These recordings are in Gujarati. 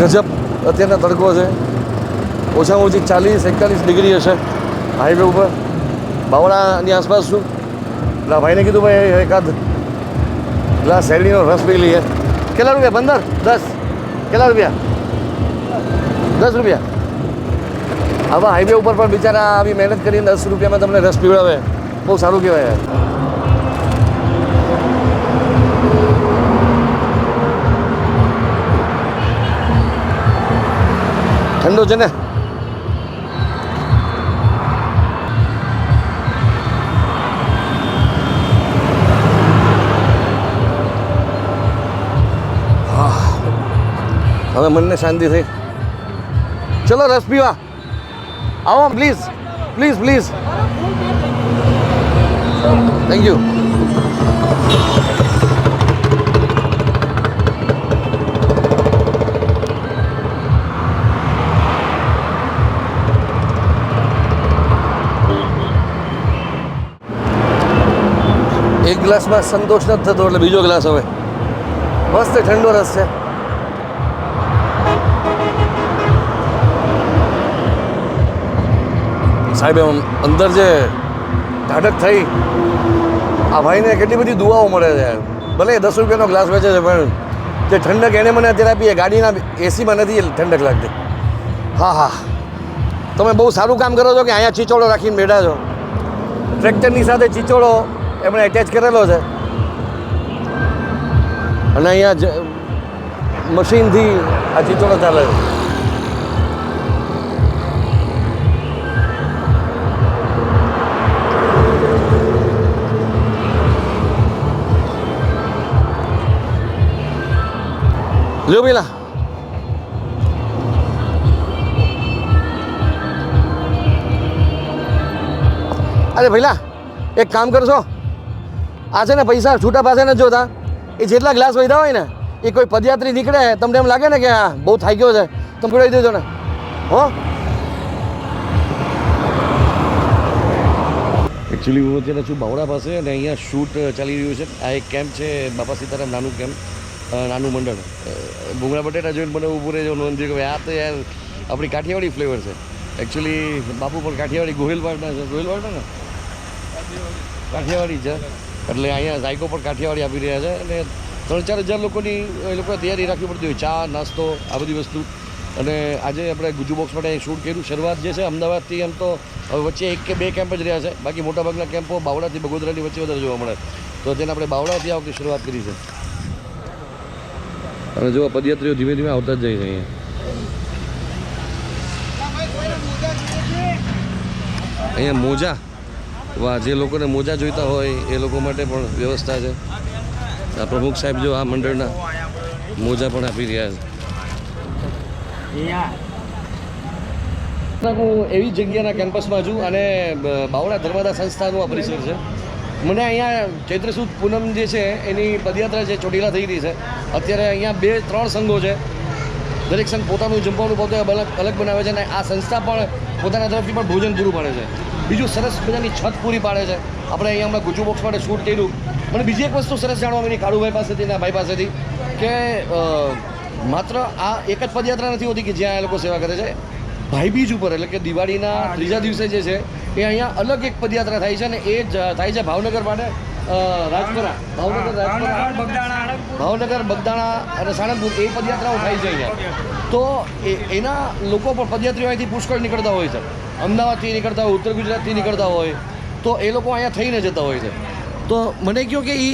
ગજબ અત્યારના તડકો છે. ઓછામાં ઓછી ચાલીસ, એકતાલીસ ડિગ્રી હશે હાઈવે ઉપર. બાવળાની આસપાસ છું. એટલે ભાઈને કીધું, ભાઈ એકાદ ગ્લાસ શેરડીનો રસ પી લઈએ. કેટલા રૂપિયા? પંદર? દસ? કેટલા રૂપિયા? દસ રૂપિયા. આવા હાઈવે ઉપર પણ બિચારા આવી મહેનત કરીને દસ રૂપિયામાં તમને રસ પીવડાવે. બહુ સારું કહેવાય ઠંડો છે ને. હવે મનને શાંતિ થઈ. ચલો રસ પીવા. આવો please please please thank you એક ગ્લાસમાં સંતોષ નથી થતો એટલે બીજો ગ્લાસ હવે. મસ્ત ઠંડો રસ છે. સાહેબ, એમ અંદર જે ઢાઢક થઈ, આ ભાઈને કેટલી બધી દુઆઓ મળે છે. ભલે દસ રૂપિયાનો ગ્લાસ વેચે છે, પણ જે ઠંડક એને મને અત્યારે આપી ગાડીના એસીમાં નથી ઠંડક લાગતી. હા હા. તમે બહુ સારું કામ કરો છો કે અહીંયા ચીચોળો રાખીને બેઠા છો? ટ્રેક્ટરની સાથે ચીચોડો એમણે એટેચ કરેલો છે. અને અહીંયા મશીનથી આ ચીચોડો ચાલે છે. લ્યો પેલા. અરે ભાઈલા, એક કામ કરશો? આ છે ને પૈસા છૂટા પાસે નથી જોતા. એ જેટલા ગ્લાસ વધ્યા હોય ને, એ કોઈ પદયાત્રી નીકળે, તમને એમ લાગે ને કે આ બહુ થાઈ ગયો છે. તમે પીડાવી દેજો ને. હો? એકચ્યુઅલી હું અત્યારે છું બાવડા પાસે અને અહીંયા શૂટ ચાલી રહ્યું છે. આ એક કેમ્પ છે, બાપા સીતારામ નાનું કેમ્પ નાનું મંડળ. ભૂંગળા બટેટા જોઈને મને ઊભું રહેજો, નોંધ કે આ તો યાર આપણી કાઠિયાવાડી ફ્લેવર છે. એકચ્યુઅલી બાપુ પણ કાઠિયાવાડી ગોહિલવાડના છે. ગોહિલવાડના ને? કાઠિયાવાડી છે. એટલે અહીંયા ઝાયકો પણ કાઠિયાવાડી આપી રહ્યા છે અને ત્રણ ચાર હજાર લોકોની, એ લોકોએ તૈયારી રાખવી પડતી હોય. ચા, નાસ્તો, આ બધી વસ્તુ. અને આજે આપણે ગુજુ બોક્સ માટે શૂટ કર્યું. શરૂઆત જે છે અમદાવાદથી એમ તો હવે વચ્ચે એક કે બે કેમ્પ જ રહ્યા છે. બાકી મોટાભાગના કેમ્પો બાવડાથી બગોદરાની વચ્ચે વધારે જોવા મળે. તો તેને આપણે બાવડાથી આ વખતે શરૂઆત કરી છે. અને જો પદયાત્રીઓ ધીમે ધીમે આવતા જ જાય છે અહીંયા. અહીંયા મોજા. જે લોકોને મોજા જોઈતા હોય એ લોકો માટે પણ વ્યવસ્થા છે. આ પ્રમુખ સાહેબ જો આ મંડળના મોજા પણ આપી રહ્યા છે. હું એવી જગ્યાના કેમ્પસમાં છું અને બાવળા ધર્માદા સંસ્થાનું આ પરિસર છે. મને અહીંયા ચૈત્ર સુદ પૂનમ જે છે, એની પદયાત્રા છે, ચોટીલા થઈ રહી છે. અત્યારે અહીંયા બે, ત્રણ સંઘો છે. દરેક સંઘ પોતાનું જમવાનું પોતે અલગ અલગ બનાવે છે અને આ સંસ્થા પણ પોતાના તરફથી પણ ભોજન પૂરું પાડે છે. બીજું સરસ મજાની છત પૂરી પાડે છે. આપણે અહીંયા હમણાં ગુજુ બોક્સ માટે શૂટ કર્યું. મને બીજી એક વસ્તુ સરસ જાણવા મળી કાળુભાઈ પાસેથી અને ભાઈ પાસેથી કે માત્ર આ એક જ પદયાત્રા નથી હોતી કે જ્યાં એ લોકો સેવા કરે છે. ભાઈબીજ ઉપર એટલે કે દિવાળીના ત્રીજા દિવસે જે છે એ અહીંયા અલગ એક પદયાત્રા થાય છે અને એ જ થાય છે ભાવનગર માટે. રાજપરા. ભાવનગર રાજપરા. ભાવનગર બગદાણા અને સાણંદપુર એ પદયાત્રાઓ થાય છે અહીંયા. તો એના લોકો પણ પદયાત્રીઓ અહીંથી પુષ્કળ નીકળતા હોય છે. અમદાવાદથી નીકળતા હોય ઉત્તર ગુજરાતથી નીકળતા હોય. તો એ લોકો અહીંયા થઈને જતા હોય છે. તો મને કહો કે એ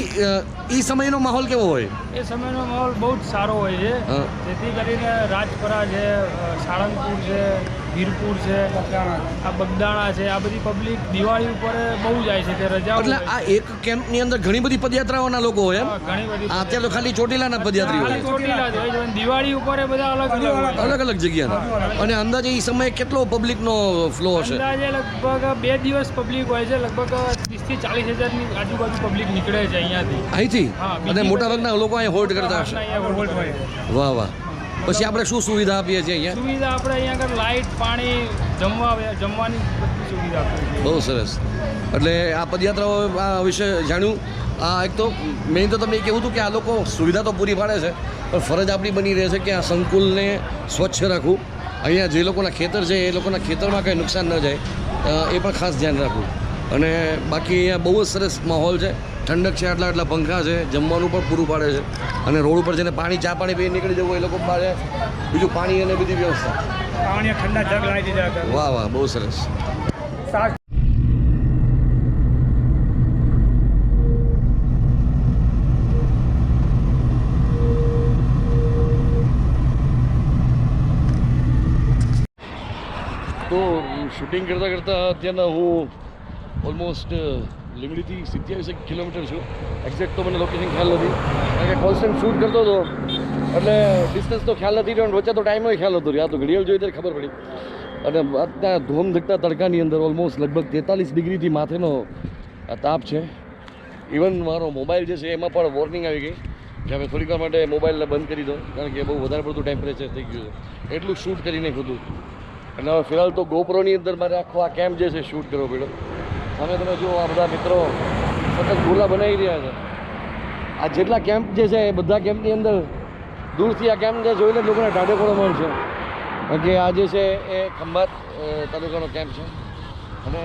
એ સમયનો માહોલ કેવો હોય? એ સમયનો માહોલ બહુ જ સારો હોય છે. જેથી કરીને રાજપરા છે સાળંગપુર છે વીરપુર છે આ બગદાણા છે આ બધી પબ્લિક દિવાળી ઉપર બહુ જાય છે કે રજા એટલે આ એક કેમ્પની અંદર ઘણી બધી પદયાત્રાઓના લોકો હોય એમ? ઘણી બધી આ અત્યારે તો ખાલી ચોટીલાના પદયાત્રીઓ હોય. ચોટીલા જ હોય દિવાળી ઉપર બધા અલગ અલગ અલગ અલગ જગ્યાના. અને અંદાજે એ સમયે કેટલો પબ્લિકનો ફ્લો હશે? અંદાજે લગભગ બે દિવસ પબ્લિક હોય છે લગભગ ત્રીસથી ચાલીસ હજારની આજુબાજુ પબ્લિક નીકળે છે અહીંયાથી. અહીંથી? અને મોટાભાગના લોકો અહીંયા હોલ્ડ કરતા હશે વાહ વાહ. પછી આપણે શું સુવિધા આપીએ છીએ અહીંયા? સુવિધા આપણે અહીંયા આગળ લાઇટ પાણી જમવા જમવાની બધી સુવિધા આપીએ બહુ સરસ. એટલે આ પદયાત્રાઓ આ વિશે જાણ્યું. આ એક તો મેઇન તો તમને એ કહેવું હતું કે આ લોકો સુવિધા તો પૂરી પાડે છે પણ ફરજ આપણી બની રહે છે કે આ સંકુલને સ્વચ્છ રાખવું. અહીંયા જે લોકોના ખેતર છે એ લોકોના ખેતરમાં કંઈ નુકસાન ન જાય. એ પણ ખાસ ધ્યાન રાખવું. અને બાકી અહીંયા બહુ જ સરસ માહોલ છે. ઠંડક છે આટલા આટલા પંખા છે જમવાનું પણ પૂરું પાડે છે. અને રોડ ઉપર જેને પાણી ચા પાણી પી નીકળી જવું એ લોકો પાસે બીજું પાણી અને બધી વ્યવસ્થા. પાણી ઠંડા જગ લાવી દીધા વાહ વાહ બહુ સરસ. તો શૂટિંગ કરતાં કરતાં અત્યારના હું ઓલમોસ્ટ લીમડીથી સિત્યાવીસ કિલોમીટર છું એક્ઝેક્ટ તો મને લોકેશન ખ્યાલ નથી. કારણ કે કોન્સ્ટન્ટ શૂટ કરતો હતો. એટલે ડિસ્ટન્સ તો ખ્યાલ નથી રહ્યો વચ્ચે તો ટાઈમનો ખ્યાલ હતો. આ તો ઘડિયાળ જોઈ ત્યારે ખબર પડી. અને અત્યારે ધોમ ધકતા તડકાની અંદર ઓલમોસ્ટ લગભગ તેતાલીસ ડિગ્રીથી માથેનો આ તાપ છે. ઇવન મારો મોબાઈલ જે છે એમાં પણ વોર્નિંગ આવી ગઈ કે હવે થોડીક વાર માટે મોબાઈલને બંધ કરી દો. કારણ કે બહુ વધારે પડતું ટેમ્પરેચર થઈ ગયું છે. એટલું શૂટ કરીને ખુદું અને હવે ફિલહાલ તો ગોપરોની અંદર મારે આખો આ કેમ્પ જે છે શૂટ કરવો પડ્યો. સામે તમે જુઓ આ બધા મિત્રો સતત ગુલા બનાવી રહ્યા છે. આ જેટલા કેમ્પ જે છે એ બધા કેમ્પની અંદર દૂરથી આ કેમ્પ જે જોઈને લોકોને ટાઢે પડો મળશે. કારણ કે આ જે છે એ ખંભાત તાલુકાનો કેમ્પ છે. અને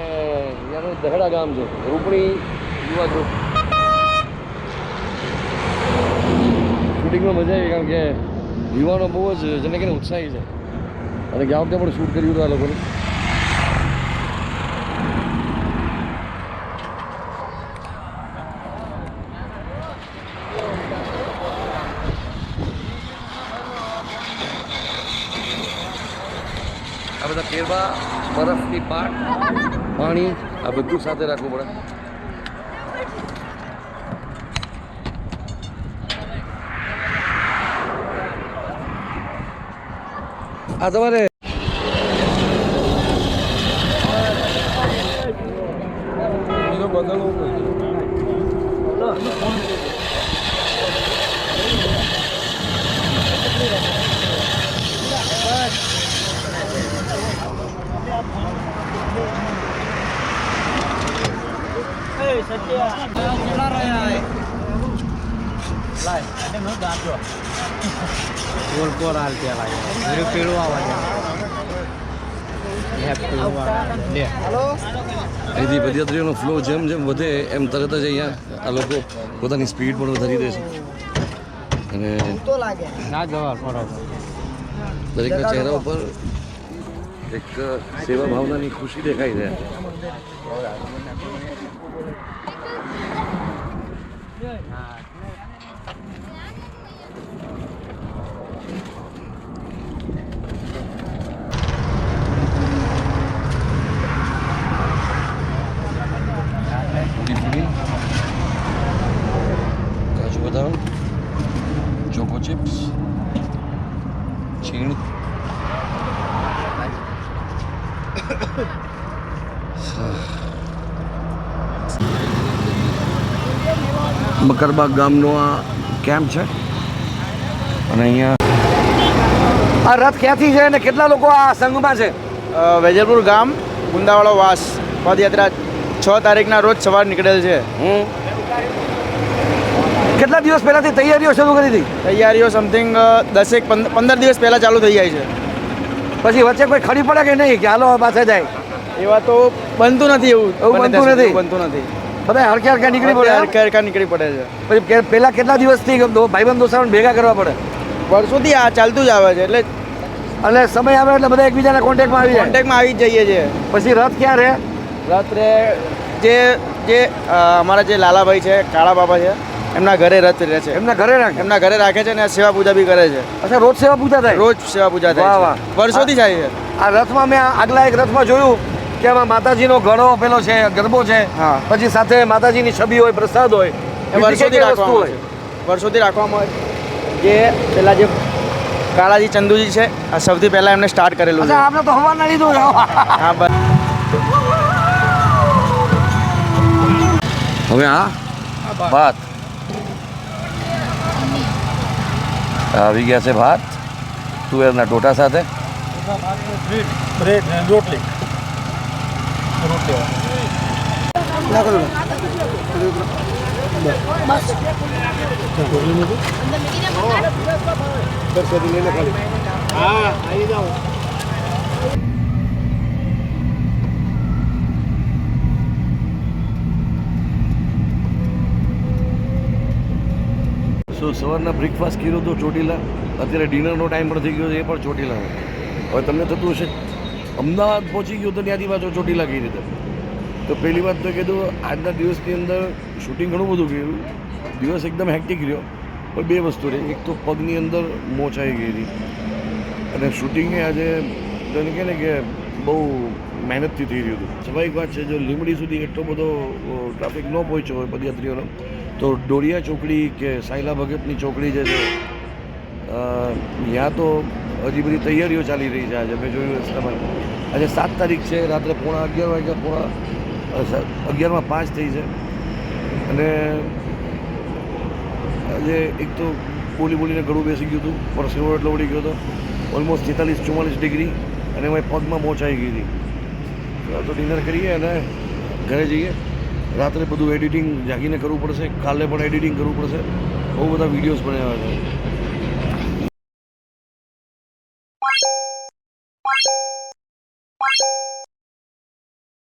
ત્યાંનું દહેડા ગામ છે. રૂપણી યુવા ગ્રુપ શૂટિંગમાં મજા આવી કારણ કે યુવાનો બહુ જ, જેને કે ઉત્સાહી છે. અને ગયા વખતે પણ શૂટ કર્યું હતું આ લોકોને બધા પહેરવા બરફની પાટ પાણી આ બધું સાથે રાખવું પડે. આ તમારે ગોલકોર હાલ ત્યાં લાગે પેળો આવા લે. અહીંથી પદયાત્રીઓનો ફ્લો જેમ જેમ વધે એમ તરત જ અહીંયા આ લોકો પોતાની સ્પીડ પણ વધારી દે છે. અને ના જવા દરેકના ચહેરા ઉપર એક સેવા ભાવનાની ખુશી દેખાઈ રહ્યા છે ચિપ્સ છીણ મકરબાગ ગામનો આ કેમ્પ છે. અને અહીંયા આ રથ ક્યાંથી છે અને કેટલા લોકો આ સંઘમાં છે? વેજલપુર ગામ ગુંદાવાળો વાસ પદયાત્રા છ તારીખના રોજ સવાર નીકળેલ છે. હમ. કેટલા દિવસ પહેલાથી તૈયારીઓ શરૂ કરી હતી? તૈયારીઓ સમથિંગ દસેક પંદ- પંદર દિવસ પહેલાં ચાલુ થઈ જાય છે. પછી વચ્ચે કોઈ ખડી પડે કે નહીં કે હાલો પાસે જાય? એવા તો બનતું નથી એવું. એવું બનતું નથી? બનતું નથી. બધા હરકે હરખે નીકળી પડે હરકે હરખા નીકળી પડે છે. પછી પહેલાં કેટલા દિવસથી ભાઈ ભાઈબંધ દોસ્તારોને ભેગા કરવા પડે? વર્ષોથી આ ચાલતું જ આવે છે એટલે અને સમય આવે એટલે બધા એકબીજાના કોન્ટેક્ટમાં આવી જાય? કોન્ટેક્ટમાં આવી જઈએ છીએ. પછી રથ ક્યાં રહે? રાત્રે જે જે અમારા જે લાલાભાઈ છે કાળા બાબા છે એમના ઘરે રથ રહે છે. એમના ઘરે રાખે? એમના ઘરે રાખે છે અને સેવા પૂજા બી કરે છે. અચ્છા રોજ સેવા પૂજા થાય? રોજ સેવા પૂજા થાય વાહ. વર્ષોથી થાય છે. આ રથમાં મેં આગલા એક રથમાં જોયું કે આમાં માતાજીનો ઘડો પેલો છે ગરબો છે. હા. પછી સાથે માતાજીની છબી હોય પ્રસાદ હોય. એ વર્ષોથી રાખવામાં આવે છે. વર્ષોથી રાખવામાં આવે જે પેલા જે કાળાજી ચંદુજી છે આ સૌથી પહેલા એમને સ્ટાર્ટ કરેલું છે. આપણે તો હવાના લીધું છે હા બસ. હવે હા? ભાત આવી ગયા છે ભાત તુવેરના ટોટા સાથે બ્રેડ ને રોટલી રોટલી હા આવી જાઓ સો સવારના બ્રેકફાસ્ટ કર્યો તો ચોટીલા. અત્યારે ડિનરનો ટાઈમ પણ થઈ ગયો છે, એ પણ ચોટીલા હવે તમને થતું હશે, અમદાવાદ પહોંચી ગયો તો ત્યાંથી પાછો ચોટીલા કઈ રીતે. તો પહેલી વાત તો કીધું આજના દિવસની અંદર શૂટિંગ ઘણું બધું કર્યું. દિવસ એકદમ હેક્ટિક રહ્યો. પણ બે વસ્તુ રહી. એક તો પગની અંદર મોચ આવી ગઈ હતી અને શૂટિંગે આજે તને કહે ને કે બહુ મહેનતથી થઈ રહ્યું હતું. સ્વાભાવિક વાત છે, જો લીમડી સુધી એટલો બધો ટ્રાફિક ન પહોંચ્યો હોય પદયાત્રીઓનો તો ડોડિયા ચોકડી કે સાયલા ભગતની ચોકડી જે છે ત્યાં તો હજી બધી તૈયારીઓ ચાલી રહી છે આજે. મેં જોયું રસ્તામાં. આજે સાત તારીખ છે, રાત્રે પોણા અગિયાર વાગ્યા, પોણા અગિયારમાં પાંચ થઈ છે. અને આજે એક તો બોલી બોલીને ગળું બેસી ગયું હતું. પરસેવો એટલો ઉડી ગયો હતો. ઓલમોસ્ટ તેતાલીસ ચુમ્માલીસ ડિગ્રી. અને એમાં પગમાં મોચ આવી ગઈ હતી. તો ડિનર કરીએ અને ઘરે જઈએ. રાત્રે બધું એડિટિંગ જાગીને કરવું પડશે, કાલે પણ એડિટિંગ કરવું પડશે. બહુ બધા વિડીયોઝ બનાવ્યા છે.